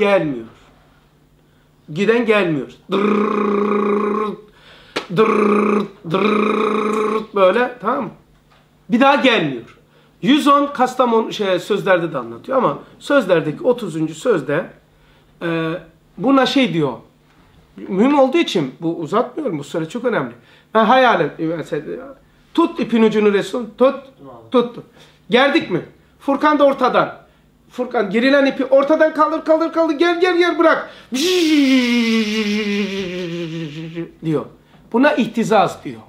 gelmiyor. Giden gelmiyor. Dırrrrt, dırrrrt, dırrrrt böyle tamam mı? Bir daha gelmiyor. 110 Kastamonu şey, sözlerde de anlatıyor ama sözlerdeki 30. sözde e, buna şey diyor. Mühim olduğu için bu uzatmıyorum. Bu süre çok önemli. Ben hayal et. Mesela, tut ipin ucunu Resul. Tut. Tuttu. Geldik mi? Furkan da ortadan. Furkan gerilen ipi ortadan kaldır kaldır kaldır gel gel gel bırak. diyor. Buna ihtizaz diyor.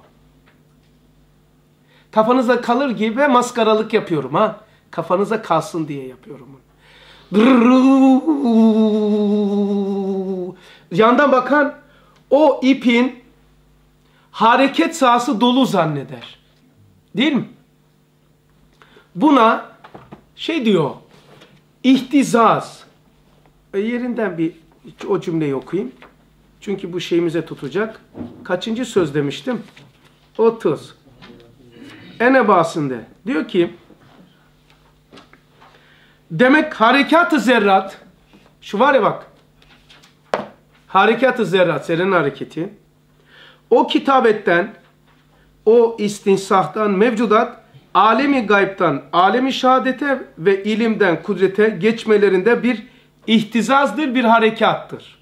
Kafanıza kalır gibi maskaralık yapıyorum ha. Kafanıza kalsın diye yapıyorum bunu. Yandan bakan o ipin hareket sahası dolu zanneder. Değil mi? Buna şey diyor. İhtizaz. E yerinden bir o cümleyi okuyayım. Çünkü bu şeyimize tutacak. Kaçıncı söz demiştim? 30. Enebasında. Diyor ki demek harekat-ı zerrat şu var ya bak harekat-ı zerrat senin hareketi o kitabetten o istinsahtan mevcudat alemi gaybtan alemi şehadete ve ilimden kudrete geçmelerinde bir ihtizazdır bir harekattır.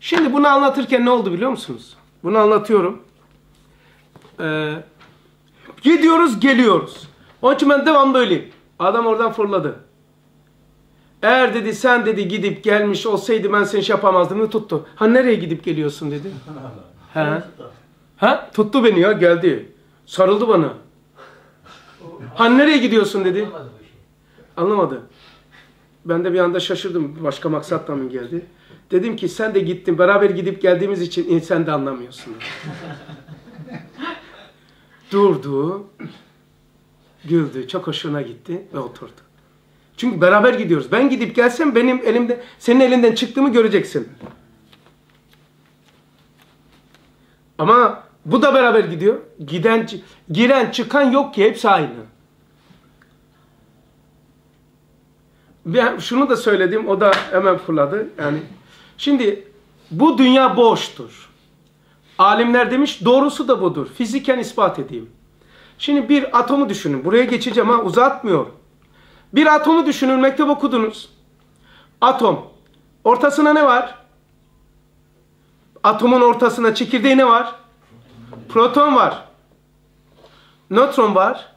Şimdi bunu anlatırken ne oldu biliyor musunuz? Bunu anlatıyorum. Ee, gidiyoruz geliyoruz. Onun için ben devam böyleyim. Adam oradan fırladı. Eğer dedi sen dedi gidip gelmiş olsaydı ben seni şey yapamazdım mı tuttu. Ha nereye gidip geliyorsun dedi. ha. ha tuttu beni ya geldi. Sarıldı bana. Ha nereye gidiyorsun dedi. Anlamadı. Ben de bir anda şaşırdım. Başka maksatla mı geldi? Dedim ki sen de gittin. Beraber gidip geldiğimiz için sen de anlamıyorsun. Durdu. Güldü. Çok hoşuna gitti ve oturdu. Çünkü beraber gidiyoruz. Ben gidip gelsem benim elimde, senin elinden çıktığımı göreceksin. Ama bu da beraber gidiyor. Giden, giren, çıkan yok ki hepsi aynı. Ben şunu da söyledim, o da hemen fırladı. Yani şimdi bu dünya boştur. Alimler demiş doğrusu da budur. Fiziken ispat edeyim. Şimdi bir atomu düşünün. Buraya geçeceğim ha uzatmıyor. Bir atomu düşünün mektep okudunuz. Atom. Ortasına ne var? Atomun ortasına çekirdeği ne var? Proton var. Nötron var.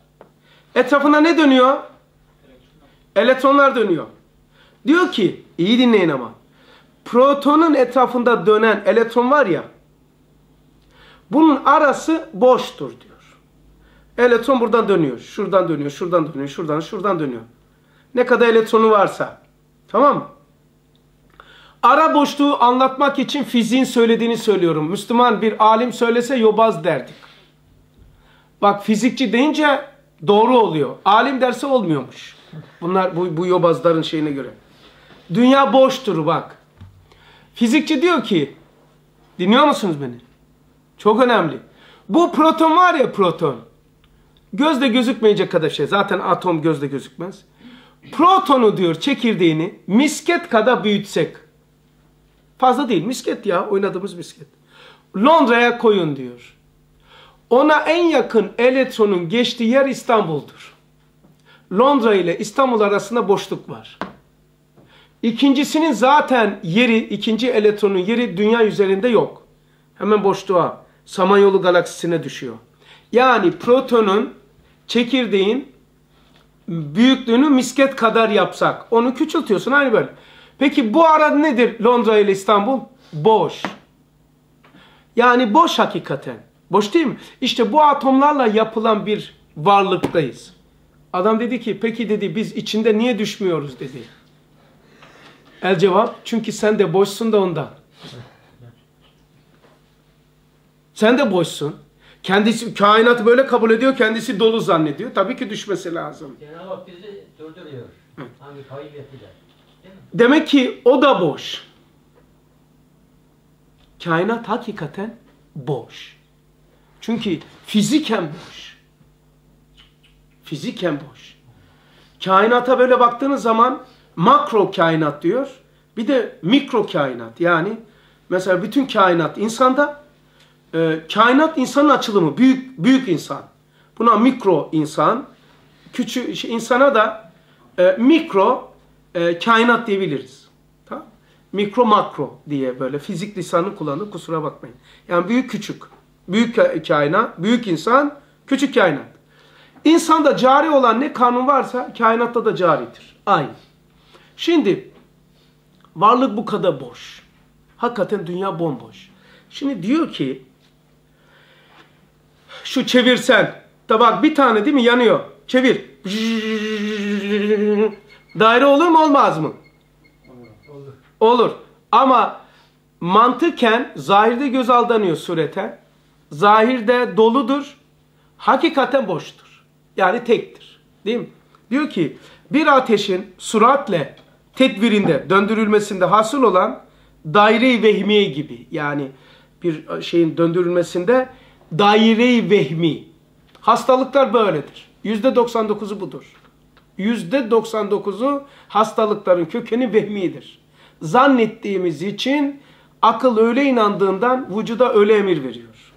Etrafına ne dönüyor? Elektronlar dönüyor. Diyor ki, iyi dinleyin ama. Protonun etrafında dönen elektron var ya, bunun arası boştur diyor. Elektron buradan dönüyor, şuradan dönüyor, şuradan dönüyor, şuradan, şuradan dönüyor. Ne kadar elektronu varsa. Tamam mı? Ara boşluğu anlatmak için fiziğin söylediğini söylüyorum. Müslüman bir alim söylese yobaz derdik. Bak fizikçi deyince doğru oluyor. Alim derse olmuyormuş. Bunlar bu, bu yobazların şeyine göre. Dünya boştur bak. Fizikçi diyor ki, dinliyor musunuz beni? Çok önemli. Bu proton var ya proton. Gözle gözükmeyecek kadar şey. Zaten atom gözle gözükmez. Protonu diyor çekirdeğini misket kadar büyütsek. Fazla değil misket ya oynadığımız misket. Londra'ya koyun diyor. Ona en yakın elektronun geçtiği yer İstanbul'dur. Londra ile İstanbul arasında boşluk var. İkincisinin zaten yeri, ikinci elektronun yeri dünya üzerinde yok. Hemen boşluğa, Samanyolu galaksisine düşüyor. Yani protonun, çekirdeğin büyüklüğünü misket kadar yapsak, onu küçültüyorsun aynı böyle. Peki bu arada nedir Londra ile İstanbul? Boş. Yani boş hakikaten. Boş değil mi? İşte bu atomlarla yapılan bir varlıktayız. Adam dedi ki peki dedi biz içinde niye düşmüyoruz dedi. El cevap çünkü sen de boşsun da ondan. Sen de boşsun. Kendisi kainatı böyle kabul ediyor, kendisi dolu zannediyor. Tabii ki düşmesi lazım. Cenab-ı Hak bizi durduruyor. Hangi kaybetiyle. Demek ki o da boş. Kainat hakikaten boş. Çünkü fiziken boş. Fiziken boş. Kainata böyle baktığınız zaman makro kainat diyor. Bir de mikro kainat yani mesela bütün kainat insanda e, kainat insanın açılımı büyük büyük insan. Buna mikro insan, küçük şey, insana da e, mikro e, kainat diyebiliriz. Tamam? Mikro makro diye böyle fizik lisanı kullanıp kusura bakmayın. Yani büyük küçük. Büyük ka- kainat, büyük insan, küçük kainat. İnsanda cari olan ne kanun varsa kainatta da caridir. Aynı. Şimdi varlık bu kadar boş. Hakikaten dünya bomboş. Şimdi diyor ki şu çevirsen. Da bak bir tane değil mi yanıyor. Çevir. Daire olur mu olmaz mı? Olur. Olur. Ama mantıken zahirde göz aldanıyor surete. Zahirde doludur. Hakikaten boştur. Yani tektir. Değil mi? Diyor ki bir ateşin süratle tedbirinde döndürülmesinde hasıl olan daire-i vehmiye gibi yani bir şeyin döndürülmesinde daire-i vehmi. Hastalıklar böyledir. %99'u budur. %99'u hastalıkların kökeni vehmidir. Zannettiğimiz için akıl öyle inandığından vücuda öyle emir veriyor.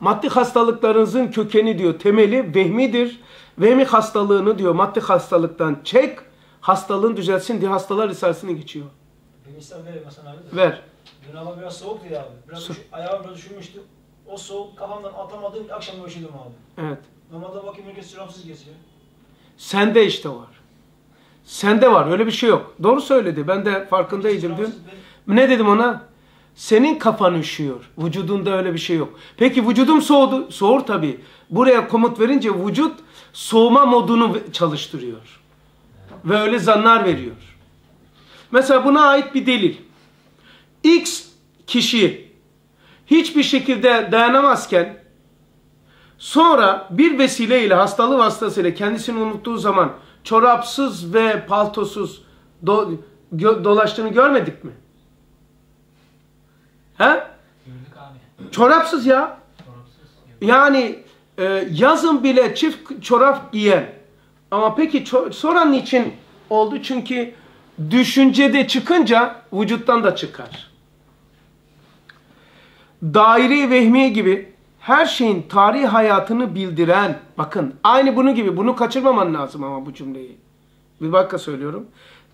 Maddi hastalıklarınızın kökeni diyor temeli vehmidir. Vehmi hastalığını diyor maddi hastalıktan çek, hastalığın düzelsin diye hastalar risalesine geçiyor. Bir misal vereyim Hasan abi de. Ver. Dün hava biraz soğuktu ya abi. Biraz Su- ayağım biraz üşümüştü. O soğuk kafamdan atamadığım akşam üşüdüm abi. Evet. Normalde bakayım herkes çorapsız geziyor. Sende işte var. Sende var. Öyle bir şey yok. Doğru söyledi. Ben de farkındaydım dün. Ben- Ne dedim ona? Senin kafan üşüyor. Vücudunda öyle bir şey yok. Peki vücudum soğudu. Soğur tabii. Buraya komut verince vücut soğuma modunu çalıştırıyor. Ve öyle zanlar veriyor. Mesela buna ait bir delil. X kişi hiçbir şekilde dayanamazken sonra bir vesileyle hastalığı vasıtasıyla kendisini unuttuğu zaman çorapsız ve paltosuz do- gö- dolaştığını görmedik mi? He? Gördük abi. Çorapsız ya. Çorapsız. Yani e, yazın bile çift çorap giyen. Ama peki sonra niçin oldu? Çünkü düşüncede çıkınca vücuttan da çıkar. Daire vehmiye gibi her şeyin tarih hayatını bildiren, bakın aynı bunu gibi, bunu kaçırmaman lazım ama bu cümleyi. Bir dakika söylüyorum.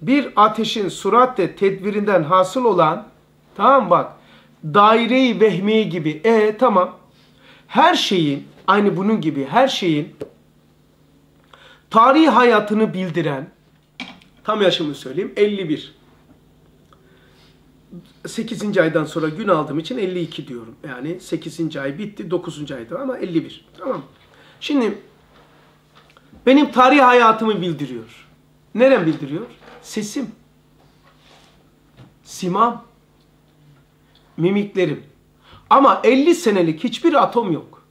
Bir ateşin süratle tedbirinden hasıl olan, tamam bak, daire-i vehmiye gibi, e tamam, her şeyin, aynı bunun gibi her şeyin tarihi hayatını bildiren, tam yaşımı söyleyeyim, 51. 8. aydan sonra gün aldığım için 52 diyorum. Yani 8. ay bitti, 9. ayda ama 51. Tamam? Şimdi benim tarih hayatımı bildiriyor. Nerem bildiriyor? Sesim. Simam. Mimiklerim. Ama 50 senelik hiçbir atom yok.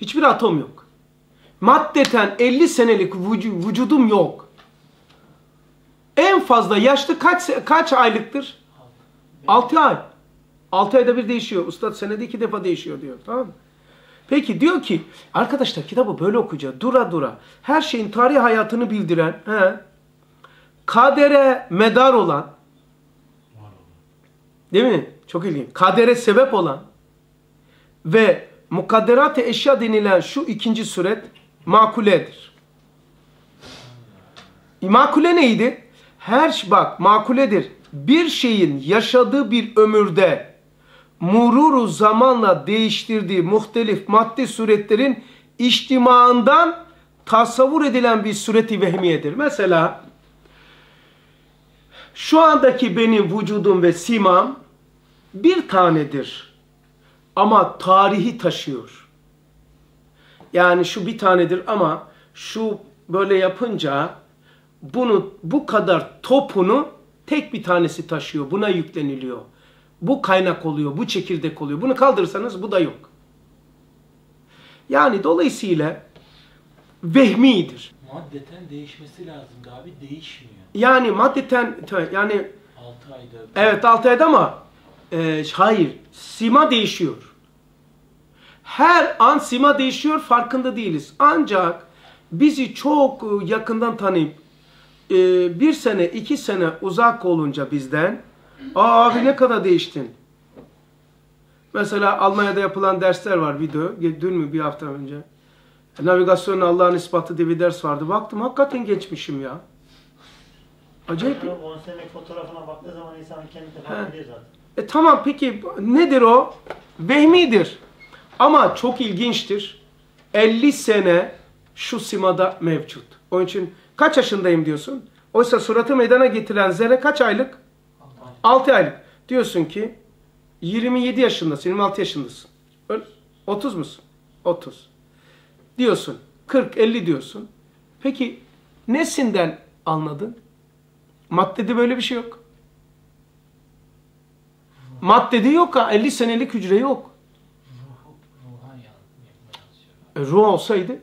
Hiçbir atom yok. Maddeten 50 senelik vücu- vücudum yok. En fazla yaşlı kaç kaç aylıktır? 6 ay. 6 ayda bir değişiyor. Ustad senede iki defa değişiyor diyor. Tamam? Peki diyor ki arkadaşlar kitabı böyle okuyacağız. Dura dura. Her şeyin tarih hayatını bildiren, he, kadere medar olan, değil mi? Çok ilginç. Kadere sebep olan ve mukadderat-ı eşya denilen şu ikinci suret makuledir. Makule neydi? Her bak makuledir. Bir şeyin yaşadığı bir ömürde mururu zamanla değiştirdiği muhtelif maddi suretlerin içtimaından tasavvur edilen bir sureti vehmiyedir. Mesela şu andaki benim vücudum ve simam bir tanedir. Ama tarihi taşıyor. Yani şu bir tanedir ama şu böyle yapınca bunu bu kadar topunu tek bir tanesi taşıyor. Buna yükleniliyor. Bu kaynak oluyor, bu çekirdek oluyor. Bunu kaldırırsanız bu da yok. Yani dolayısıyla vehmidir. Maddeten değişmesi lazımdı abi. Değişmiyor. Yani maddeten yani 6 ayda. evet 6 ayda ama e, hayır sima değişiyor. Her an sima değişiyor farkında değiliz. Ancak bizi çok e, yakından tanıyıp e, bir sene, iki sene uzak olunca bizden, Aa abi ne kadar değiştin. Mesela Almanya'da yapılan dersler var video. Dün mü bir hafta önce. Navigasyon Allah'ın ispatı diye bir ders vardı. Baktım hakikaten geçmişim ya. Acayip. 10 senelik fotoğrafına baktığı zaman insan kendini fark ediyor zaten. E tamam peki nedir o? Vehmidir. Ama çok ilginçtir. 50 sene şu simada mevcut. Onun için kaç yaşındayım diyorsun? Oysa suratı meydana getiren zerre kaç aylık? 6 aylık. Diyorsun ki 27 yaşındasın, 26 yaşındasın. Öyle, 30 musun? 30. Diyorsun. 40, 50 diyorsun. Peki nesinden anladın? Maddede böyle bir şey yok. Maddede yok ha. 50 senelik hücre yok. E, ruh olsaydı.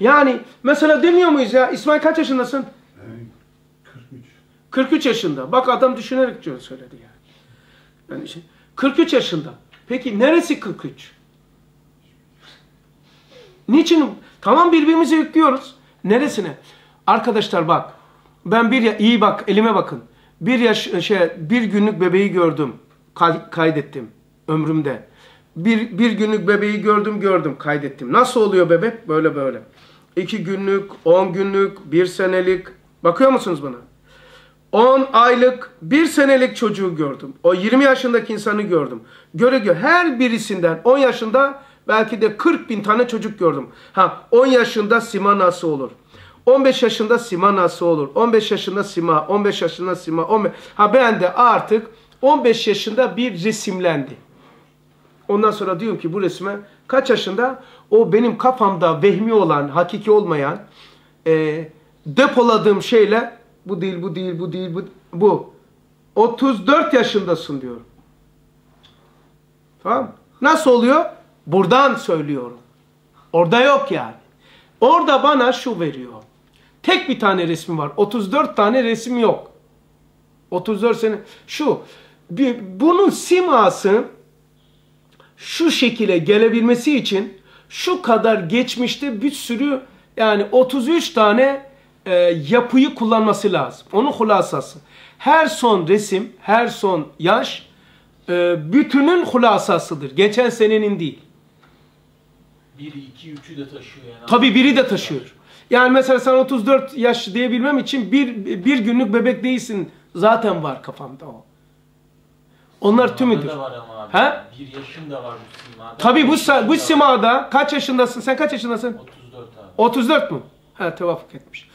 Yani mesela demiyor muyuz ya İsmail kaç yaşındasın? 43. 43 yaşında. Bak adam düşünerek söyledi yani. yani şey, 43 yaşında. Peki neresi 43? Niçin? Tamam birbirimizi yüklüyoruz. Neresine? Arkadaşlar bak. Ben bir iyi bak elime bakın. Bir yaş şey bir günlük bebeği gördüm. Kay- kaydettim ömrümde. Bir, bir günlük bebeği gördüm gördüm kaydettim. Nasıl oluyor bebek? Böyle böyle. İki günlük, on günlük, bir senelik. Bakıyor musunuz bana? 10 aylık, bir senelik çocuğu gördüm. O 20 yaşındaki insanı gördüm. Göre göre her birisinden 10 yaşında belki de 40 bin tane çocuk gördüm. Ha 10 yaşında sima nasıl olur? 15 yaşında sima nasıl olur? 15 yaşında sima, 15 yaşında sima. 15... Ha ben de artık 15 yaşında bir resimlendi. Ondan sonra diyorum ki bu resme kaç yaşında? O benim kafamda vehmi olan, hakiki olmayan e, depoladığım şeyle bu değil, bu değil, bu değil, bu, bu. 34 yaşındasın diyorum. Tamam Nasıl oluyor? Buradan söylüyorum. Orada yok yani. Orada bana şu veriyor. Tek bir tane resmi var. 34 tane resim yok. 34 sene. Şu. Bir, bunun siması şu şekilde gelebilmesi için şu kadar geçmişte bir sürü yani 33 tane e, yapıyı kullanması lazım. Onun hulasası. Her son resim, her son yaş e, bütünün hulasasıdır. Geçen senenin değil. 1, 2, 3'ü de taşıyor yani. Tabii biri de taşıyor. Yani mesela sen 34 yaş diyebilmem için bir, bir günlük bebek değilsin. Zaten var kafamda o. Onlar tümüdür. He? 1 yaşım da var bu simada. Tabii bu, bu simada kaç yaşındasın? Sen kaç yaşındasın? 34 abi. 34 mu? Ha tevafuk etmiş.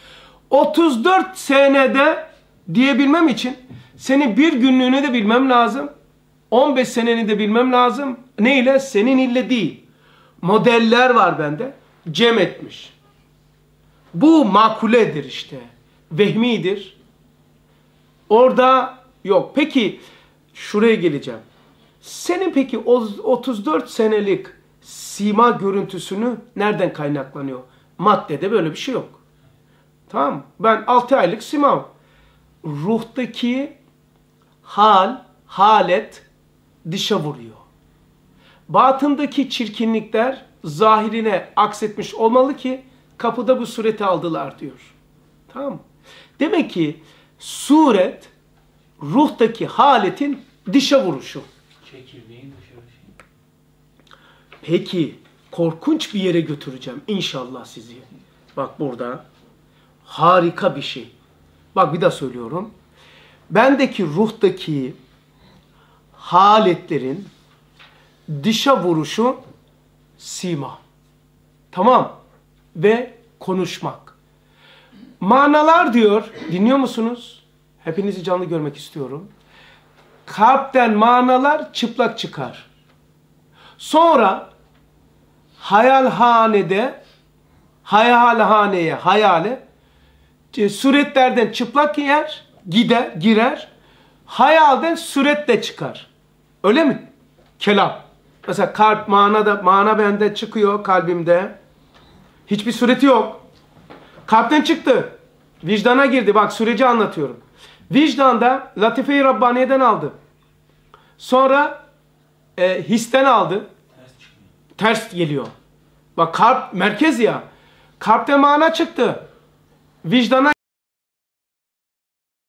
34 senede diyebilmem için senin bir günlüğünü de bilmem lazım. 15 seneni de bilmem lazım. Neyle? Senin ille değil. Modeller var bende. Cem etmiş. Bu makuledir işte. Vehmidir. Orada yok. Peki şuraya geleceğim. Senin peki o 34 senelik sima görüntüsünü nereden kaynaklanıyor? Maddede böyle bir şey yok. Tamam? Ben 6 aylık simav. Ruhtaki hal, halet dışa vuruyor. Batındaki çirkinlikler zahirine aksetmiş olmalı ki kapıda bu sureti aldılar diyor. Tamam? Demek ki suret ruhtaki haletin dışa vuruşu. Çekirdeğin dışarı şey. Peki korkunç bir yere götüreceğim inşallah sizi. Bak burada harika bir şey. Bak bir daha söylüyorum. Bendeki ruhtaki haletlerin dışa vuruşu sima. Tamam. Ve konuşmak. Manalar diyor. Dinliyor musunuz? Hepinizi canlı görmek istiyorum. Kalpten manalar çıplak çıkar. Sonra hayalhanede hayalhaneye hayale e, suretlerden çıplak yer gider girer hayalden suret de çıkar. Öyle mi? Kelam. Mesela kalp manada mana bende çıkıyor kalbimde. Hiçbir sureti yok. Kalpten çıktı. Vicdana girdi. Bak süreci anlatıyorum. Vicdanda Latife-i Rabbaniye'den aldı. Sonra e, histen aldı. Ters. Ters geliyor. Bak kalp merkez ya. Kalpte mana çıktı. vicdana